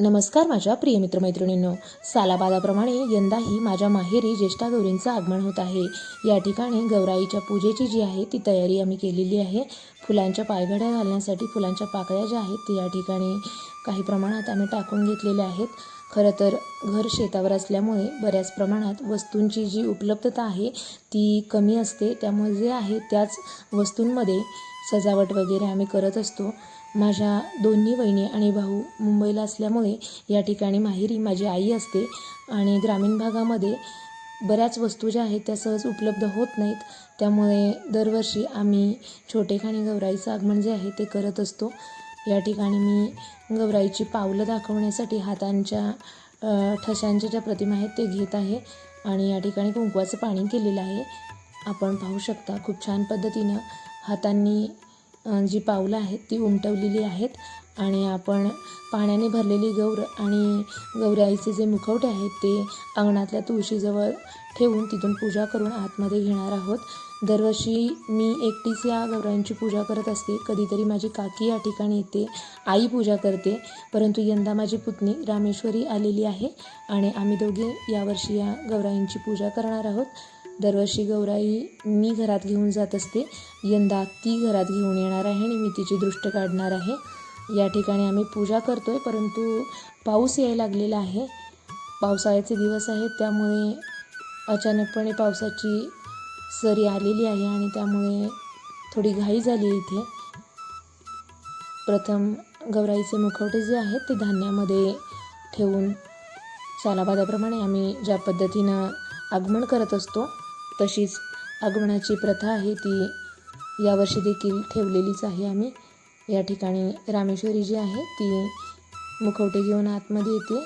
नमस्कार माझ्या प्रिय मित्रमैत्रिणींनो. सालाबादाप्रमाणे यंदाही माझ्या माहेरी ज्येष्ठा गौरींचं आगमन होत आहे. या ठिकाणी गौराईच्या पूजेची जी आहे ती तयारी आम्ही केलेली आहे. फुलांच्या पायघड्या घालण्यासाठी फुलांच्या पाकळ्या ज्या आहेत ते या ठिकाणी काही प्रमाणात आम्ही टाकून घेतलेल्या आहेत. खरं तर घर शेतावर असल्यामुळे बऱ्याच प्रमाणात वस्तूंची जी उपलब्धता आहे ती कमी असते. त्यामुळे जे आहे त्याच वस्तूंमध्ये सजावट वगैरे आम्ही करत असतो. माझ्या दोन्ही बहिणी आणि भाऊ मुंबईला असल्यामुळे या ठिकाणी माहेरी माझी आई असते आणि ग्रामीण भागामध्ये बऱ्याच वस्तू ज्या आहेत त्या सहज उपलब्ध होत नाहीत. त्यामुळे दरवर्षी आम्ही छोटेखानी गौराईचं आगमन जे आहे ते करत असतो. या ठिकाणी मी गौराईची पावलं दाखवण्यासाठी हातांच्या ठशांच्या ज्या प्रतिमा आहेत ते घेत आहे आणि या ठिकाणी कुंकवाचं पाणी केलेलं आहे. आपण पाहू शकता खूप छान पद्धतीनं हातांनी जी पावलं आहेत ती उमटवलेली आहेत आणि आपण पाण्याने भरलेली गौर आणि गौराईचे जे मुखवटे आहेत ते अंगणातल्या तुळशीजवळ ठेवून तिथून पूजा करून आतमध्ये घेणार आहोत. दरवर्षी मी एकटीच या गौराईंची पूजा करत असते. कधीतरी माझी काकी या ठिकाणी येते. आई पूजा करते. परंतु यंदा माझी पुतणी रामेश्वरी आलेली आहे आणि आम्ही दोघे यावर्षी या गौराईंची पूजा करणार आहोत. दरवर्षी गौराई मी घरात घेऊन जात असते. यंदा ती घरात घेऊन येणार आहे आणि मी तिची दृष्ट काढणार आहे. या ठिकाणी आम्ही पूजा करतो आहे परंतु पाऊस यायला लागलेला आहे. पावसाळ्याचे दिवस आहेत त्यामुळे अचानकपणे पावसाची सरी आलेली आहे आणि त्यामुळे थोडी घाई झाली इथे. प्रथम गौराईचे मुखवटे जे आहेत ते धान्यामध्ये ठेवून सालाबादाप्रमाणे आम्ही ज्या पद्धतीनं आगमन करत असतो तशीच आगमनाची प्रथा आहे ती यावर्षी देखील ठेवलेलीच आहे आम्ही. या ठिकाणी रामेश्वरी जी आहे ती मुखवटे घेऊन आतमध्ये येते.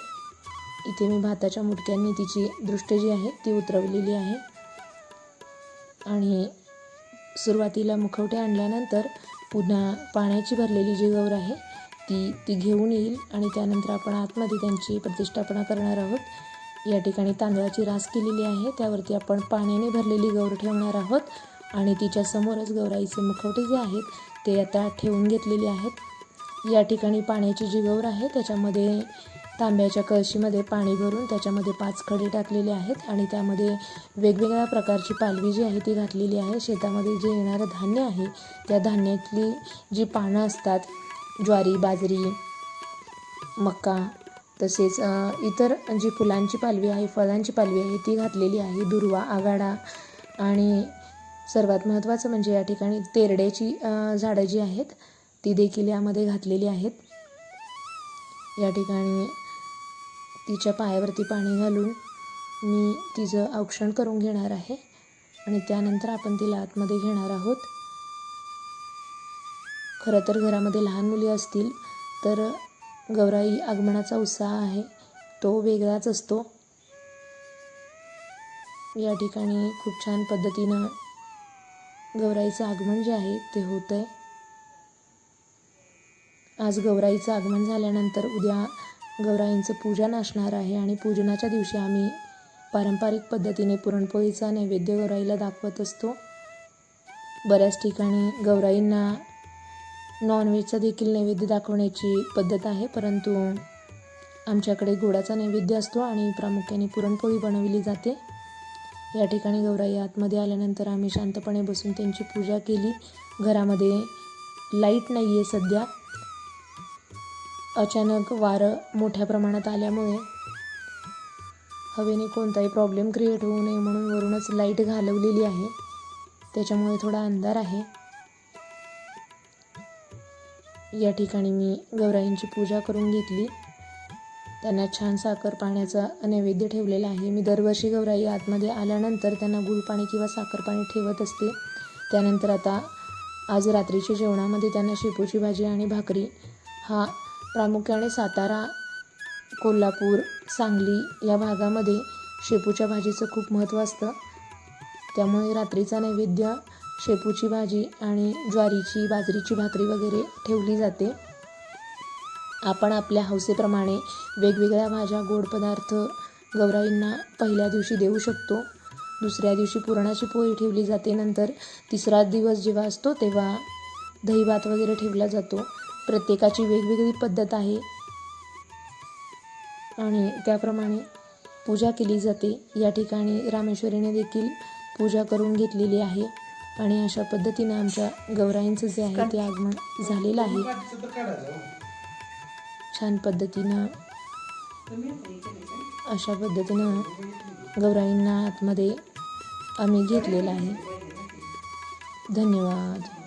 इथे मी भाताच्या मुटक्यांनी तिची दृष्ट जी आहे ती उतरवलेली आहे. आणि सुरुवातीला मुखवटे आणल्यानंतर पुन्हा पाण्याची भरलेली जी गौर आहे ती ती घेऊन येईल आणि त्यानंतर आपण आतमध्ये त्यांची प्रतिष्ठापना करणार आहोत. या ठिकाणी तांदळाची रास केलेली आहे. त्यावरती आपण पाण्याने भरलेली गौर ठेवणार आहोत. आणि तिच्या समोरच गौराईचे मुखवटे जे आहेत ते आता ठेवून घेतलेले आहेत. या ठिकाणी पाण्याची जी गौर आहे त्याच्यामध्ये तांब्याच्या कळशीमध्ये पाणी भरून त्याच्यामध्ये पाच खडे टाकलेले आहेत. आणि त्यामध्ये वेगवेगळ्या प्रकारची पालवी जी आहे ती घातलेली आहे. शेतामध्ये जे येणारं धान्य आहे त्या धान्यातली जी पानं असतात ज्वारी बाजरी मका तसेच इतर जी फुलांची पालवी आहे फळांची पालवी आहे ती घातलेली आहे. दुर्वा आगाडा आणि सर्वात महत्त्वाचं म्हणजे या ठिकाणी तेरड्याची झाडं जी आहेत ती देखील यामध्ये घातलेली आहेत. या ठिकाणी तिच्या पायावरती पाणी घालून मी तिचं औक्षण करून घेणार आहे आणि त्यानंतर आपण तिला आतमध्ये घेणार आहोत. खरं तर घरामध्ये लहान मुली असतील तर गौराई आगमनाचा उत्साह आहे. तो वेगळाच असतो. या ठिकाणी खूप छान पद्धतीनं गौराईचं आगमन जे आहे ते होतं आहे आज गौराईचं आगमन झाल्यानंतर उद्या गौराईंचं पूजन असणार आहे आणि पूजनाच्या दिवशी आम्ही पारंपरिक पद्धतीने पुरणपोळीचा नैवेद्य गौराईला दाखवत असतो. बऱ्याच ठिकाणी गौराईंना नॉनव्हेजचा देखील नैवेद्य दाखवण्याची पद्धत आहे परंतु आमच्याकडे गोडाचा नैवेद्य असतो आणि प्रामुख्याने पुरणपोळी बनवली जाते. या ठिकाणी गौराई आतमध्ये आल्यानंतर आम्ही शांतपणे बसून त्यांची पूजा केली. घरामध्ये लाइट नाही आहे सध्या. अचानक वारं मोठ्या प्रमाणात आल्यामुळे हवेने कोणताही प्रॉब्लेम क्रिएट होऊ नये म्हणून वरूनच लाइट घालवलेली आहे. त्याच्यामुळे थोडा अंधार आहे. या ठिकाणी मी गौराईंची पूजा करून घेतली. त्यांना छान साखर पाण्याचा नैवेद्य ठेवलेला आहे. मी दरवर्षी गौराई आतमध्ये आल्यानंतर त्यांना गुळपाणी किंवा साखर पाणी ठेवत असते. त्यानंतर आता आज रात्रीच्या जेवणामध्ये त्यांना शेपूची भाजी आणि भाकरी. हा प्रामुख्याने सातारा कोल्हापूर सांगली या भागामध्ये शेपूच्या भाजीचं खूप महत्त्व असतं. त्यामुळे रात्रीचा नैवेद्य शेपूची भाजी आणि ज्वारीची बाजरीची भाकरी वगैरे ठेवली जाते. आपण आपल्या हौसेप्रमाणे वेगवेगळ्या भाज्या गोड पदार्थ गौराईंना पहिल्या दिवशी देऊ शकतो. दुसऱ्या दिवशी पुरणाची पोळी ठेवली जाते. नंतर तिसरा दिवस जेव्हा असतो तेव्हा दहीभात वगैरे ठेवला जातो. प्रत्येकाची वेगवेगळी पद्धत आहे. आणि त्याप्रमाणे पूजा केली जाते. या ठिकाणी रामेश्वरीने देखील पूजा करून घेतलेली आहे. आणि अशा पद्धतीनं आमच्या गौराईंचं जे आहे ते आगमन झालेलं आहे. छान पद्धतीनं अशा पद्धतीनं गौराईंना आतमध्ये आम्ही घेतलेलं आहे. धन्यवाद.